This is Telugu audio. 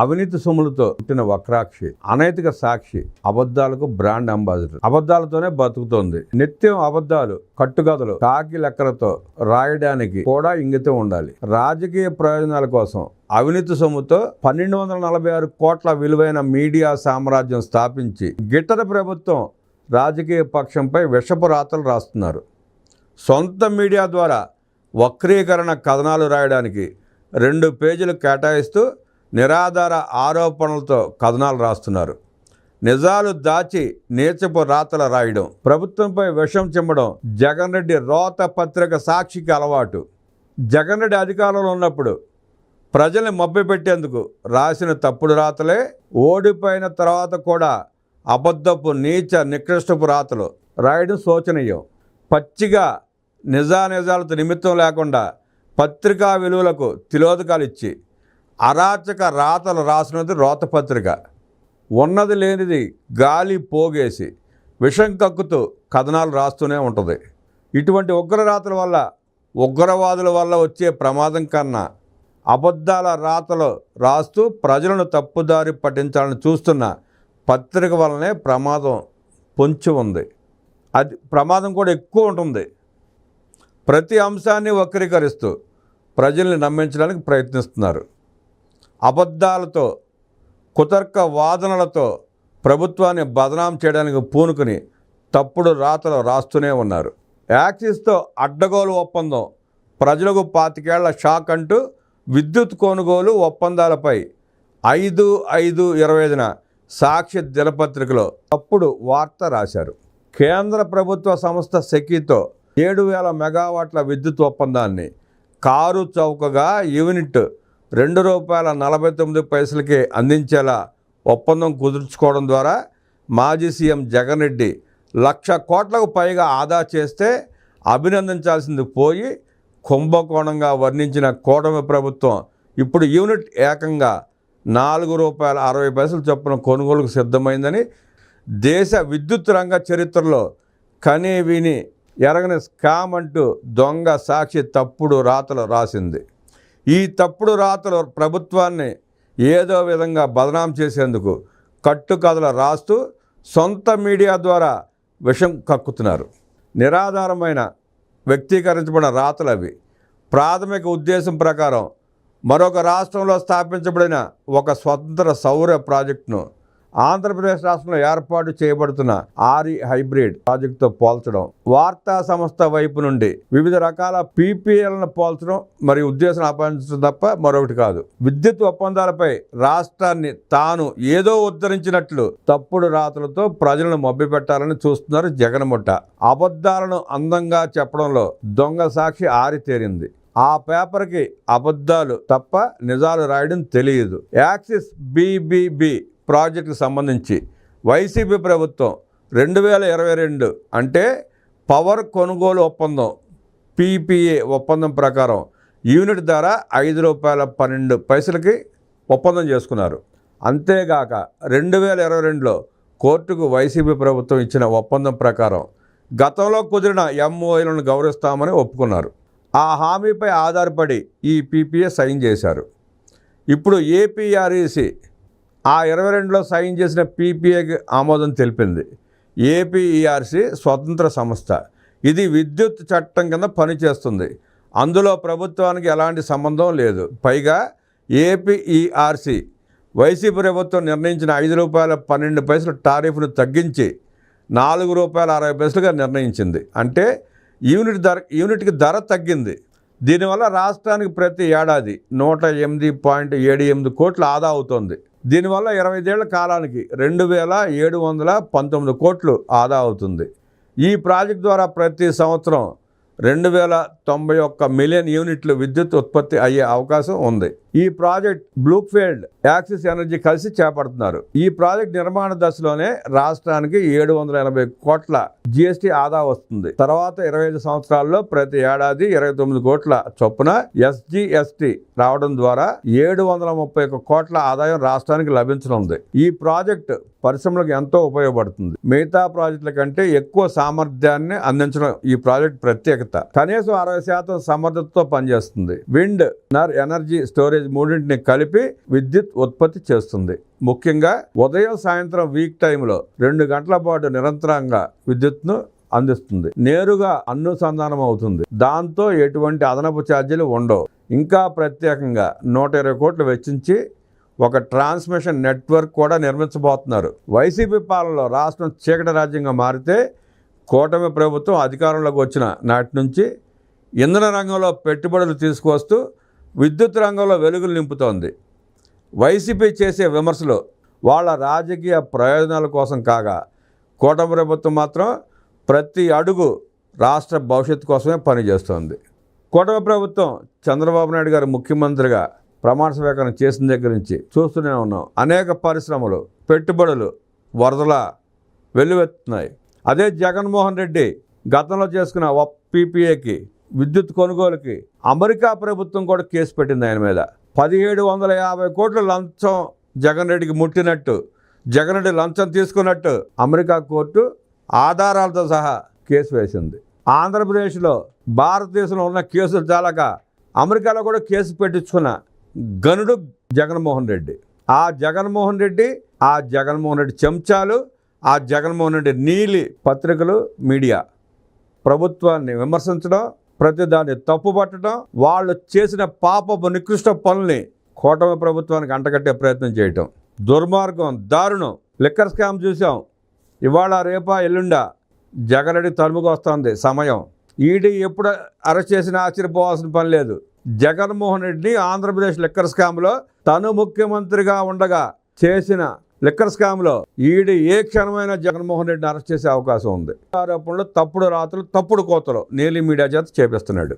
అవినీతి సొమ్ములతో పుట్టిన వక్రాక్షి అనైతిక సాక్షి అబద్ధాలకు బ్రాండ్ అంబాసిడర్. అబద్ధాలతోనే బతుకుతోంది. నిత్యం అబద్ధాలు కట్టుకథలు కాకి లెక్కలతో రాయడానికి కూడా ఇంగితం ఉండాలి. రాజకీయ ప్రయోజనాల కోసం అవినీతి సొమ్ముతో పన్నెండు వందల నలభై ఆరు కోట్ల విలువైన మీడియా సామ్రాజ్యం స్థాపించి గిట్టని ప్రభుత్వం రాజకీయ పక్షంపై విషపు రాతలు రాస్తున్నారు. సొంత మీడియా ద్వారా వక్రీకరణ కథనాలు రాయడానికి రెండు పేజీలు కేటాయిస్తూ నిరాధార ఆరోపణలతో కథనాలు రాస్తున్నారు. నిజాలు దాచి నీచపు రాతలు రాయడం ప్రభుత్వంపై విషం చిమ్మడం జగన్ రెడ్డి రోత పత్రిక సాక్షికి అలవాటు. జగన్ రెడ్డి అధికారంలో ఉన్నప్పుడు ప్రజల్ని మభ్యపెట్టేందుకు రాసిన తప్పుడు రాతలే ఓడిపోయిన తర్వాత కూడా అబద్ధపు నీచ నికృష్టపు రాతలు రాయడం శోచనీయం. పచ్చిగా నిజానిజాలతో నిమిత్తం లేకుండా పత్రికా విలువలకు తిలోదకాలు ఇచ్చి అరాచక రాతలు రాసినది రోతపత్రిక. ఉన్నది లేనిది గాలి పోగేసి విషం కక్కుతూ కథనాలు రాస్తూనే ఉంటుంది. ఇటువంటి ఉగ్ర రాతల వల్ల ఉగ్రవాదుల వల్ల వచ్చే ప్రమాదం కన్నా అబద్ధాల రాతలు రాస్తూ ప్రజలను తప్పుదారి పట్టించాలని చూస్తున్న పత్రిక వల్లనే ప్రమాదం పొంచి ఉంది. అది ప్రమాదం కూడా ఎక్కువ ఉంటుంది. ప్రతి అంశాన్ని వక్రీకరిస్తూ ప్రజల్ని నమ్మించడానికి ప్రయత్నిస్తున్నారు. అబద్ధాలతో కుతర్క వాదనలతో ప్రభుత్వాన్ని బదనాం చేయడానికి పూనుకుని తప్పుడు రాతలు రాస్తూనే ఉన్నారు. యాక్సిస్తో అడ్డగోలు ఒప్పందం ప్రజలకు పాతికేళ్ళ షాక్ అంటూ విద్యుత్ కొనుగోలు ఒప్పందాలపై ఐదు ఐదు ఇరవై ఐదున సాక్షి దినపత్రికలో తప్పుడు వార్త రాశారు. కేంద్ర ప్రభుత్వ సంస్థ సెకీతో ఏడు వేల మెగావాట్ల విద్యుత్ ఒప్పందాన్ని కారు చౌకగా యూనిట్ రెండు రూపాయల నలభై తొమ్మిది పైసలకి అందించేలా ఒప్పందం కుదుర్చుకోవడం ద్వారా మాజీ సీఎం జగన్ రెడ్డి లక్ష కోట్లకు పైగా ఆదా చేస్తే అభినందించాల్సింది పోయి కుంభకోణంగా వర్ణించిన కూటమి ప్రభుత్వం ఇప్పుడు యూనిట్ ఏకంగా నాలుగు రూపాయల అరవై పైసలు చొప్పున కొనుగోలుకు సిద్ధమైందని దేశ విద్యుత్ రంగ చరిత్రలో కనీ విని ఎరగని స్కామ్ అంటూ దొంగ సాక్షి తప్పుడు రాతలు రాసింది. ఈ తప్పుడు రాతలు ప్రభుత్వాన్ని ఏదో విధంగా బదనాం చేసేందుకు కట్టుకథలు రాస్తూ సొంత మీడియా ద్వారా విషం కక్కుతున్నారు. నిరాధారమైన వ్యక్తీకరించబడిన రాతలు అవి. ప్రాథమిక ఉద్దేశం ప్రకారం మరొక రాష్ట్రంలో స్థాపించబడిన ఒక స్వతంత్ర సౌర ప్రాజెక్టును ఆంధ్రప్రదేశ్ రాష్ట్రంలో ఏర్పాటు చేయబడుతున్న ఆరి హైబ్రిడ్ ప్రాజెక్టుతో పోల్చడం వార్తా సంస్థ వైపు నుండి వివిధ రకాల పీపీఎల్ను పోల్చడం మరియు ఉద్దేశం ఆపాదించడం తప్ప మరొకటి కాదు. విద్యుత్ ఒప్పందాలపై రాష్ట్రాన్ని తాను ఏదో ఉద్ధరించినట్లు తప్పుడు రాతలతో ప్రజలను మభ్యపెట్టాలని చూస్తున్నారు జగన్ముట్ట. అబద్ధాలను అందంగా చెప్పడంలో దొంగ సాక్షి ఆరితేరింది. ఆ పేపర్కి అబద్ధాలు తప్ప నిజాలు రాయడం తెలియదు. యాక్సిస్ బీబీబీ ప్రాజెక్టుకు సంబంధించి. వైసీపీ ప్రభుత్వం రెండు వేల ఇరవై రెండు అంటే పవర్ కొనుగోలు ఒప్పందం పీపీఏ ఒప్పందం ప్రకారం యూనిట్ ధర ఐదు రూపాయల పన్నెండు పైసలకి ఒప్పందం చేసుకున్నారు. అంతేగాక రెండు వేల ఇరవై రెండులో కోర్టుకు వైసీపీ ప్రభుత్వం ఇచ్చిన ఒప్పందం ప్రకారం గతంలో కుదిరిన ఎంఓఐలను గౌరవిస్తామని ఒప్పుకున్నారు. ఆ హామీపై ఆధారపడి ఈ పీపీఏ సైన్ చేశారు. ఇప్పుడు ఏపీఆర్ఈసి ఆ ఇరవై రెండులో సైన్ చేసిన పీపీఏకి ఆమోదం తెలిపింది. ఏపీఈఆర్సీ స్వతంత్ర సంస్థ. ఇది విద్యుత్ చట్టం కింద పనిచేస్తుంది. అందులో ప్రభుత్వానికి ఎలాంటి సంబంధం లేదు. పైగా ఏపీఈఆర్సీ వైసీపీ ప్రభుత్వం నిర్ణయించిన ఐదు రూపాయల పన్నెండు పైసలు టారిఫ్ను తగ్గించి నాలుగు రూపాయల అరవై పైసలుగా నిర్ణయించింది. అంటే యూనిట్ ధర యూనిట్కి ధర తగ్గింది. దీనివల్ల రాష్ట్రానికి ప్రతి ఏడాది నూట ఎనిమిది పాయింట్ ఏడు ఎనిమిది కోట్లు ఆదా అవుతోంది. దీనివల్ల ఇరవైదేళ్ళ కాలానికి రెండు వేల ఏడు వందల పంతొమ్మిది కోట్లు ఆదా అవుతుంది. ఈ ప్రాజెక్ట్ ద్వారా ప్రతి సంవత్సరం రెండు వేల తొంభై ఒక్క మిలియన్ యూనిట్లు విద్యుత్ ఉత్పత్తి అయ్యే అవకాశం ఉంది. ఈ ప్రాజెక్ట్ బ్లూఫీల్డ్ యాక్సిస్ ఎనర్జీ కలిసి చేపడుతున్నారు. ఈ ప్రాజెక్ట్ నిర్మాణ దశలోనే రాష్ట్రానికి ఏడు వందల ఎనభై కోట్ల జిఎస్టీ ఆదా వస్తుంది. తర్వాత ఇరవై ఐదు సంవత్సరాల్లో ప్రతి ఏడాది ఇరవై తొమ్మిది కోట్ల చొప్పున ఎస్జిఎస్టీ రావడం ద్వారా ఏడు వందల ముప్పై ఒక కోట్ల ఆదాయం రాష్ట్రానికి లభించనుంది. ఈ ప్రాజెక్ట్ పరిశ్రమలకు ఎంతో ఉపయోగపడుతుంది. మిగతా ప్రాజెక్టుల కంటే ఎక్కువ సామర్థ్యాన్ని అందించడం ఈ ప్రాజెక్ట్ ప్రత్యేకత. కనీసం అరవై శాతం సమర్థతతో పనిచేస్తుంది. విండ్ నర్ ఎనర్జీ స్టోరేజ్ మూడింటిని కలిపి విద్యుత్ ఉత్పత్తి చేస్తుంది. ముఖ్యంగా ఉదయం సాయంత్రం వీక్ టైంలో రెండు గంటల పాటు నిరంతరంగా విద్యుత్ను అందిస్తుంది. నేరుగా అనుసంధానం అవుతుంది. దాంతో ఎటువంటి అదనపు ఛార్జీలు ఉండవు. ఇంకా ప్రత్యేకంగా నూట ఇరవై కోట్లు వెచ్చించి ఒక ట్రాన్స్మిషన్ నెట్వర్క్ కూడా నిర్మించబోతున్నారు. వైసీపీ పాలనలో రాష్ట్రం చీకటి రాజ్యంగా మారితే కూటమి ప్రభుత్వం అధికారంలోకి వచ్చిన నాటి నుంచి ఇంధన రంగంలో పెట్టుబడులు తీసుకువస్తూ విద్యుత్ రంగంలో వెలుగులు నింపుతోంది. వైసీపీ చేసే విమర్శలు వాళ్ళ రాజకీయ ప్రయోజనాల కోసం కాగా కూటమి ప్రభుత్వం మాత్రం ప్రతి అడుగు రాష్ట్ర భవిష్యత్తు కోసమే పనిచేస్తోంది. కూటమి ప్రభుత్వం చంద్రబాబు నాయుడు గారు ముఖ్యమంత్రిగా ప్రమాణ స్వీకారం చేసిన దగ్గర నుంచి చూస్తూనే ఉన్నాం. అనేక పరిశ్రమలు పెట్టుబడులు వరదల వెల్లువెత్తున్నాయి. అదే జగన్మోహన్ రెడ్డి గతంలో చేసుకున్న పీపీఏకి విద్యుత్ కొనుగోలుకి అమెరికా ప్రభుత్వం కూడా కేసు పెట్టింది ఆయన మీద. పదిహేడు వందల యాభై కోట్ల లంచం జగన్ రెడ్డికి ముట్టినట్టు జగన్ రెడ్డి లంచం తీసుకున్నట్టు అమెరికా కోర్టు ఆధారాలతో సహా కేసు వేసింది. ఆంధ్రప్రదేశ్లో భారతదేశంలో ఉన్న కేసులు చాలక అమెరికాలో కూడా కేసు పెట్టించుకున్న గనుడు జగన్మోహన్ రెడ్డి. ఆ జగన్మోహన్ రెడ్డి ఆ జగన్మోహన్ రెడ్డి చెంచాలు ఆ జగన్మోహన్ రెడ్డి నీలి పత్రికలు మీడియా ప్రభుత్వాన్ని విమర్శించడం ప్రతి దాన్ని తప్పుపట్టడం వాళ్ళు చేసిన పాపపు నికృష్ట పనుల్ని కూటమి ప్రభుత్వానికి అంటగట్టే ప్రయత్నం చేయటం. దుర్మార్గం దారుణం. లిక్కర్ స్కామ్ చూసాం ఇవాళ రేపా ఎల్లుండా జగనడి తరుముకొస్తుంది సమయం. ఈడీ ఎప్పుడు అరెస్ట్ చేసినా ఆశ్చర్యపోవాల్సిన పని లేదు. జగన్మోహన్ రెడ్డిని ఆంధ్రప్రదేశ్ లిక్కర్ స్కామ్లో తను ముఖ్యమంత్రిగా ఉండగా చేసిన లిక్కర్ స్కామ్లో ఈడీ ఏ క్షణమైన జగన్మోహన్ రెడ్డిని అరెస్ట్ చేసే అవకాశం ఉంది. ఆరోపణలు తప్పుడు రాత్రులు తప్పుడు కోతలు నీలి మీడియా చేత చేపిస్తున్నాడు.